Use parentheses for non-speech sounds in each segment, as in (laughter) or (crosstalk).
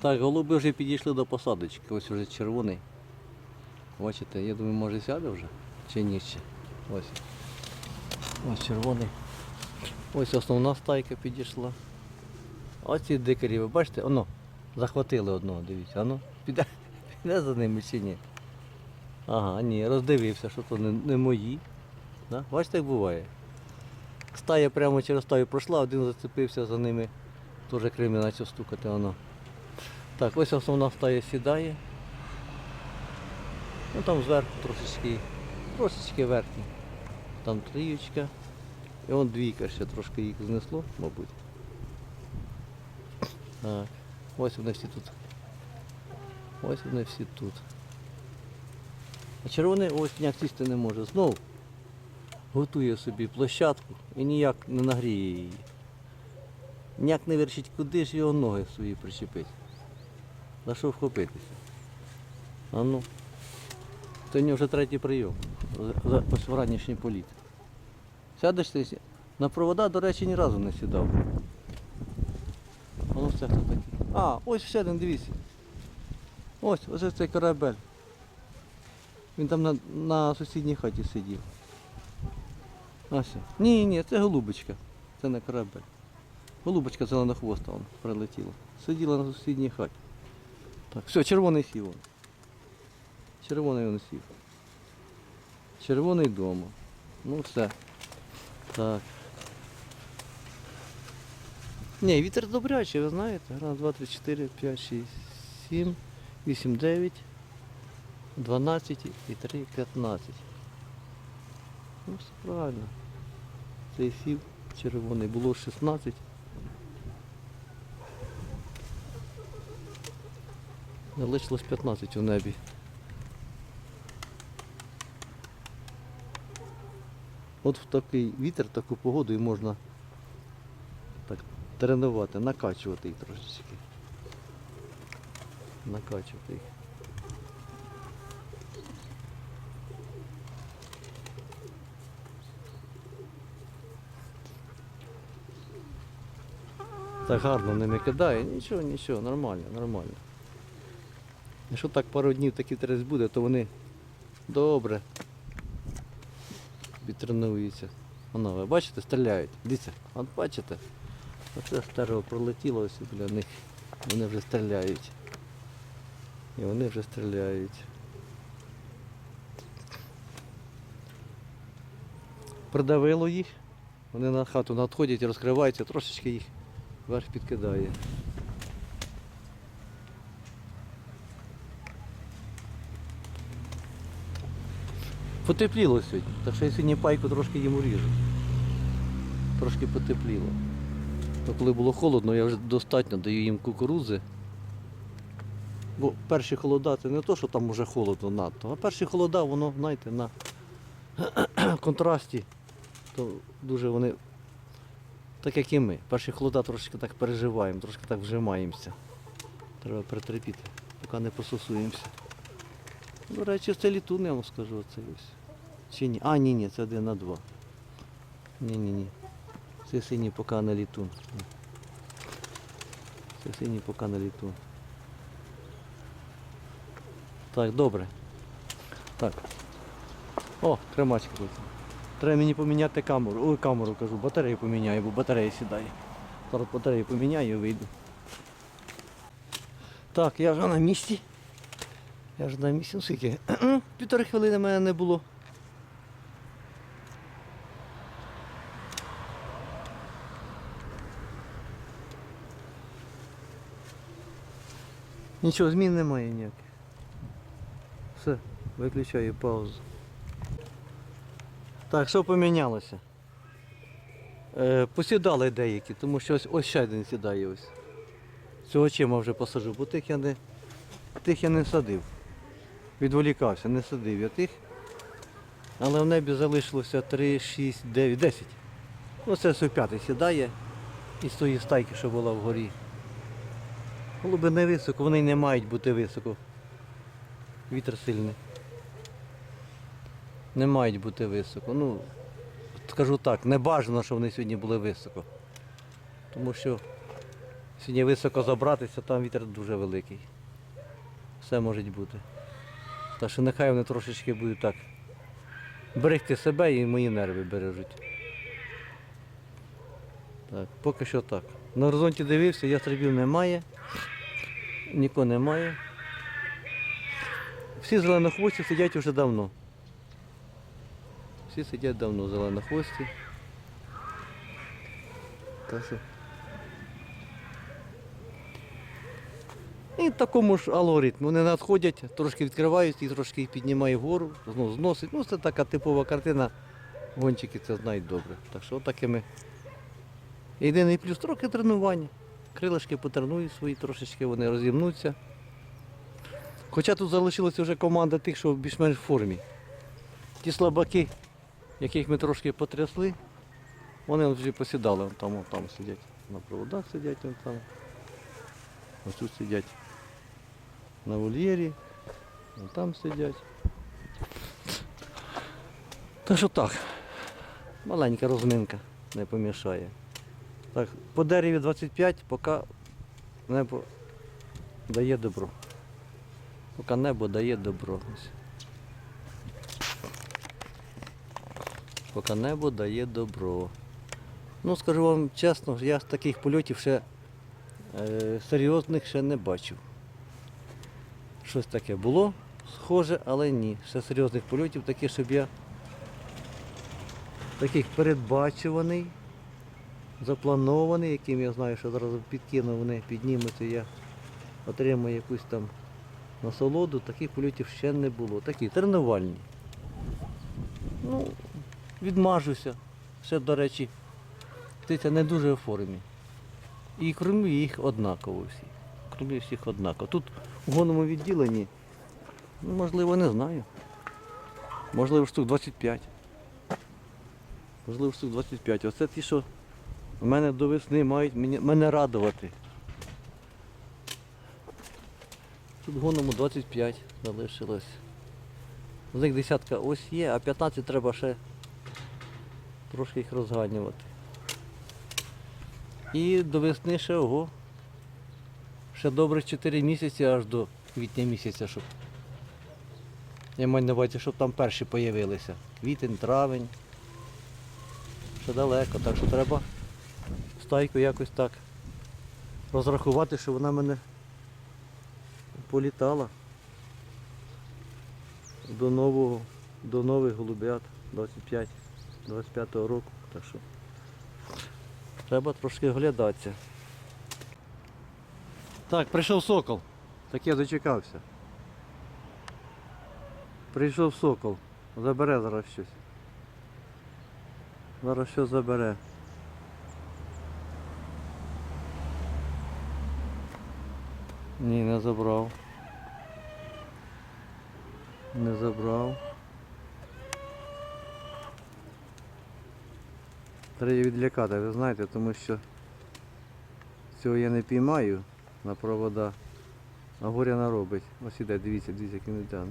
Так, голуби вже підійшли до посадочки. Ось вже червоний. Бачите, я думаю, може сяде вже? Чи ні ще? Ось. Ось червоний. Ось основна стайка підійшла. Ось ці дикарі, ви бачите, оно, захватили одного, дивіться, ану, піде, піде за ними чи ні. Ага, ні, роздивився, що то не, не мої. Да? Бачите, як буває. Стая прямо через стаю пройшла, один зацепився за ними, теж крimi стукати воно. Так, ось основна стая сідає. Ну там зверху трошечки, трошечки верхній. Там трієчка. І он двійка ще трошки їх знесло, мабуть. Так, ось вони всі тут. Ось вони всі тут. А червоний ось ніяк сісти не може. Знов готує собі площадку і ніяк не нагріє її. Ніяк не вирішить, куди ж його ноги свої причепити. За що вхопитися? А ну. Це в нього вже третій прийом. Ось вранішній політ. Сядеш ти на провода, до речі, ні разу не сідав. А ну це хто такий? А, ось ще один, дивіться. Ось, ось цей корабель. Він там на, на сусідній хаті сидів. Ось. Ні, ні, це голубочка. Це не корабель. Голубочка зеленохвоста прилетіла. Сиділа на сусідній хаті. Так, все, червоний сів. Червоний він сів. Червоний дома. Ну все. Так. Ні, вітер добрячий, ви знаєте. Раз, два, три, чотири, п'ять, шість, сім, вісім, дев'ять, дванадцять і три, п'ятнадцять. Ну, все правильно. Цей сів червоний. Було 16. Залишилось 15 у небі. От в такий вітер, таку погоду і можна так тренувати, накачувати їх трошечки. Накачувати їх. Так гарно ними кидає, нічого, нічого, нормально, нормально. Якщо так пару днів такий трес буде, то вони добре відтренуються. Воно, ви бачите, стріляють. Дивіться, от бачите? Оце стерео пролетіло ось біля них. Вони вже стріляють. І вони вже стріляють. Придавило їх. Вони на хату надходять, розкриваються, трошечки їх вверх підкидає. Потепліло сьогодні, так що я сьогодні пайку трошки їм уріжу. Трошки потепліло. То коли було холодно, я вже достатньо даю їм кукурудзи. Бо перші холода це не то, що там вже холодно надто, а перші холода, воно, знаєте, на (clears throat) контрасті, то дуже вони, так як і ми. Перші холода трошки так переживаємо, трошки так вжимаємося. Треба перетерпіти, поки не пососуємося. До речі, це літун, я вам скажу, оце ось. Чи ні? А, ні, ні, це один на два. Ні, ні, ні. Це синій поки не літун. Це синій поки не літун. Так, добре. Так. О, тримачка тут. Треба мені поміняти камеру. Ой, камеру кажу, батарею поміняю, бо батарея сідає. Зараз батарею поміняю і вийду. Так, я вже на місці. Я ж на місці, ну скільки? (clears throat) Півтори хвилини мене не було. Нічого, змін немає ніяких. Все, виключаю паузу. Так, що помінялося? Е, посідали деякі, тому що ось, ось ще один сідає ось. Цього чима вже посаджу, бо тих я не, тих я не садив. Відволікався, не садив я тих. Але в небі залишилося 3, 6, 9, 10. Оце все п'ятий сідає із тої стайки, що була вгорі. Голуби не високо, вони не мають бути високо. Вітер сильний. Не мають бути високо. Ну, скажу так, не бажано, щоб вони сьогодні були високо. Тому що Сьогодні високо забратися, там вітер дуже великий. Все може бути. Так що нехай вони трошечки будуть так берегти себе і мої нерви бережуть. Так, поки що так. На горизонті дивився, ястребів немає, нікого немає. Всі зеленохвості сидять вже давно. Всі сидять давно зеленохвості. Так що. І такому ж алгоритмі. Вони надходять, трошки відкривають і трошки піднімає вгору, знову зносить. Ну, це така типова картина. Гонщики це знають добре. Так що такими. Єдиний плюс трохи тренування. Крилишки потренують свої, трошечки вони розімнуться. Хоча тут залишилася вже команда тих, що більш-менш в формі. Ті слабаки, яких ми трошки потрясли, вони вже посідали, там, там сидять. На проводах сидять, там. Ось тут сидять на вольєрі, вон там сидять. Так що так, маленька розминка не помішає. Так, по дереві 25, поки небо дає добро. Поки небо дає добро. Поки небо дає добро. Ну, скажу вам чесно, я з таких польотів ще е, серйозних ще не бачив. Щось таке було схоже, але ні. Ще серйозних польотів, таких, щоб я таких передбачуваний, запланований, яким я знаю, що зараз підкину, вони піднімуться, я отримаю якусь там насолоду, таких польотів ще не було. Такі тренувальні. Ну, відмажуся. Ще, до речі, птиця не дуже в формі. І кормлю їх однаково всі. Кормлю всіх однаково. Тут у гонному відділенні, ну, можливо, не знаю. Можливо, штук 25. Можливо, штук 25. Оце ті, що в мене до весни мають мене, мене радувати. Тут гоному 25 залишилось. З них десятка ось є, а 15 треба ще трошки їх розганювати. І до весни ще ого. Ще добрих 4 місяці аж до квітня місяця, щоб. Я маю на увазі, щоб там перші появилися. Квітень, травень. Ще далеко, так що треба стайку якось так розрахувати, щоб вона мене політала до нового, до нових голубят 25 25 року. Так що треба трошки оглядатися. Так, прийшов сокол. Так я дочекався. Прийшов сокол. Забере зараз щось. Зараз щось забере. Ні, не забрав. Не забрав. Треба відлякати, ви знаєте, тому що цього я не піймаю на провода, а горя наробить. Ось іде, дивіться, дивіться, як він йде.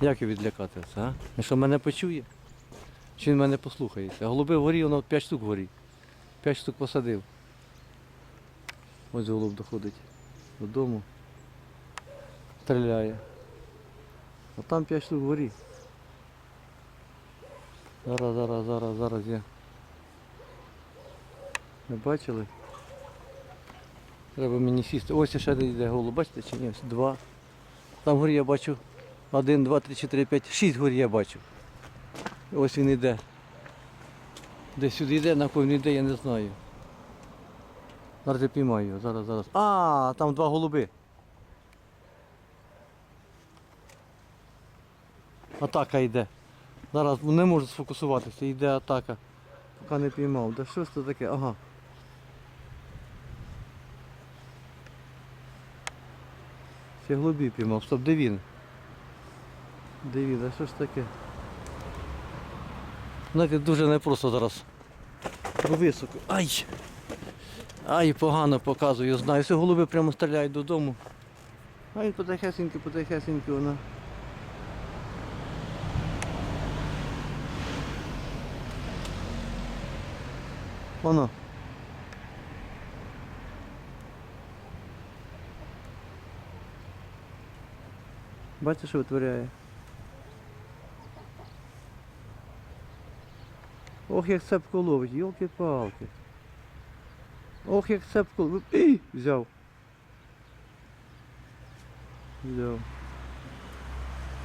Як його відлякати це, а? Він що мене почує? Чи він мене послухається? Голуби вгорі, воно 5 штук вгорі. 5 штук посадив. Ось голуб доходить додому. Стріляє. А там 5 штук вгорі. Зараз, зараз, зараз, зараз я. Не бачили? Треба мені сісти. Ось ще йде голуб, бачите чи ні? Ось два. Там вгорі я бачу. Один, два, три, чотири, п'ять, шість горі я бачу. Ось він йде. Десь сюди йде, напевно йде, я не знаю. Зараз я піймаю його, зараз, зараз. А, там два голуби. Атака йде. Зараз не можу сфокусуватися, йде атака. Поки не піймав. Да що ж це таке? Ага. Ще голубі піймав. Стоп, де він? Де він? А що ж таке? Знаєте, дуже непросто зараз. Високо. Ай! Ай, погано показую, знаю. Все голуби прямо стріляють додому. А він потихесеньки, потихесеньки вона. Воно. Бачите, що витворяє? Ох, як цепко ловить, йолки-палки. Ох, як цепко ловить. Ій, Взяв. Взяв.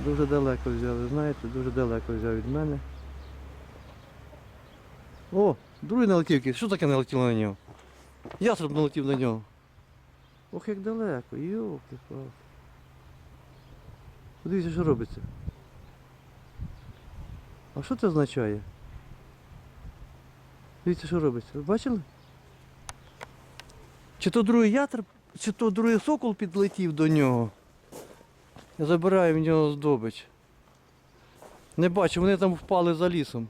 Дуже далеко взяв, знаєте, дуже далеко взяв від мене. О, другий налетів. Що таке налетіло на нього? Ястреб налетів на нього. Ох, як далеко, йолки палки Подивіться, що робиться. А що це означає? Дивіться, що робиться. Ви бачили? Чи то другий ятреб, чи то другий сокол підлетів до нього. Я забираю в нього здобич. Не бачу, вони там впали за лісом.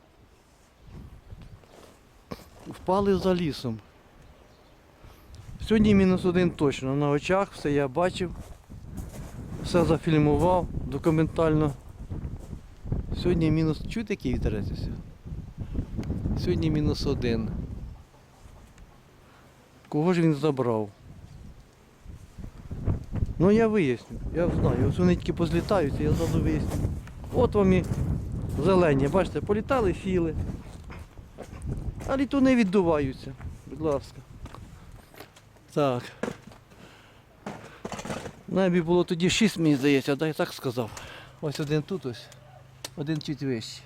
Впали за лісом. Сьогодні мінус один точно. На очах все я бачив. Все зафільмував документально. Сьогодні мінус. Чуєте, який вітерець? Сьогодні мінус один. Кого ж він забрав? Ну я виясню, я знаю. Тільки позлітаються, я зразу виясню. От вам і зелені, бачите, політали, сіли. А літуни віддуваються. Будь ласка. Так. Небі було тоді 6, мені здається, да, я так сказав. Ось один тут ось. Один чуть вище.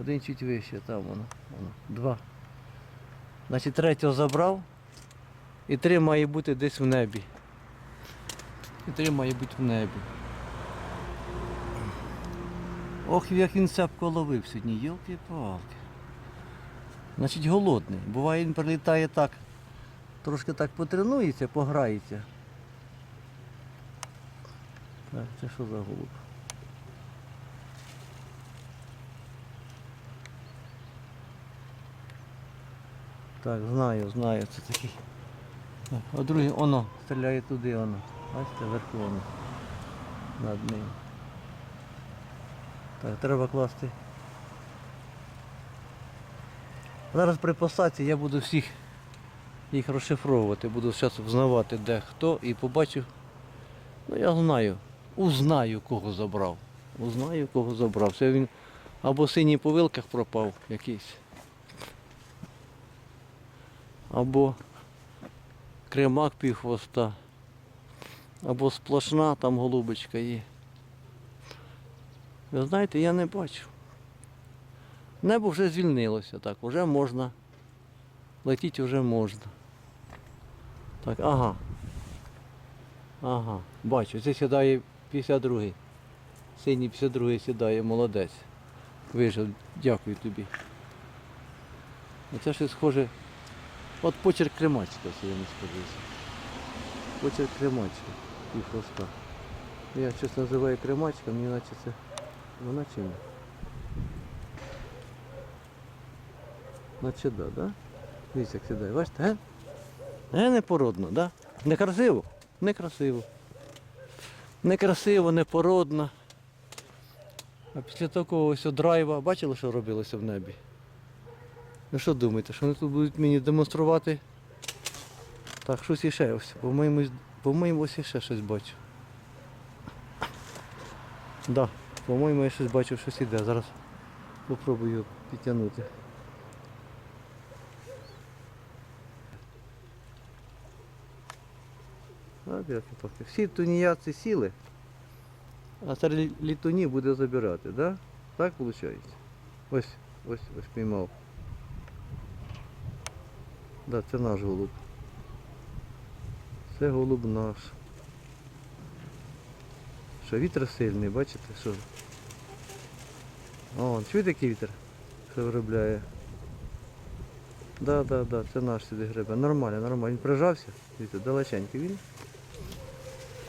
Один чуть вище, там воно. воно. Два. Значить третього забрав. І три має бути десь в небі. І три має бути в небі. Ох, як він цепко ловив сьогодні, йолки-палки. Значить голодний. Буває він прилітає так, трошки так потренується, пограється. Так, це що за голуб? Так, знаю, знаю, це такий. Так, А другий, оно, стріляє туди, воно. Бачите, вверху воно. Над ним. Так, треба класти. Зараз при посадці я буду всіх їх розшифровувати, буду зараз взнавати де хто і побачу. Ну я знаю, узнаю, кого забрав. Узнаю, кого забрав. Це він або синій по вилках пропав якийсь. Або кремак пів хвоста. Або сплошна там голубочка є. Ви знаєте, я не бачу. Небо вже звільнилося, так, вже можна. Летіти вже можна. Так, ага. Ага, бачу, це сідає 52-й. Синій 52-й сідає, молодець. Вижив, дякую тобі. Оце щось схоже. От почерк кремачка, це я не скажуся. Почерк кремачка і хвоста. Я щось називаю кремачка, мені наче це вона чи ні? Наче да, да? Дивіться, як сідає. Бачите, ге? Ге непородно, да? Некрасиво? Некрасиво. Некрасиво, непородно. А після такого ось драйва, бачили, що робилося в небі? Ви що думаєте, що вони тут будуть мені демонструвати? Так, щось іще ось. По-моєму, по-моєму, ось іще щось бачу. Да, по-моєму, я щось бачу, щось іде. Зараз попробую підтягнути. А, білки-палки. Всі туніяці сіли, а серед літунів буде забирати, да? Так виходить? Ось, ось, ось піймав. Да, це наш голуб. Це голуб наш. Що вітер сильний, бачите, що? О, чуєте який вітер? Що виробляє? Да, да, да, це наш сюди гребе. Нормально, нормально. Він прижався, дивіться, далеченький він.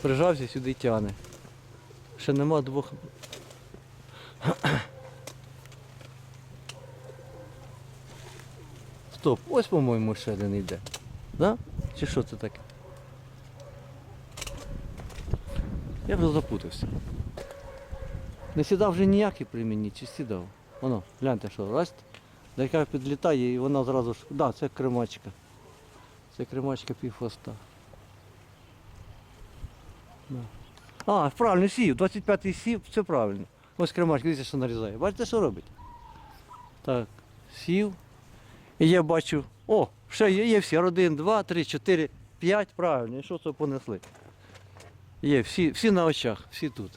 Прижався сюди тяне. Ще нема двох. Стоп, ось, по-моєму, ще один йде. Да? Чи що це таке? Я вже запутався. Не сідав вже ніякий при мені, чи сідав? Воно, гляньте, що, раз, Яка підлітає і вона зразу ж. Да, це кремачка. Це кремачка півхвоста. А, правильно, сів. 25-й сів, все правильно. Ось кремачка, дивіться, що нарізає. Бачите, що робить? Так, сів. І я бачу, о, ще є, є всі. Один, два, три, чотири, п'ять, правильно. І що це понесли? Є, всі, всі на очах, всі тут.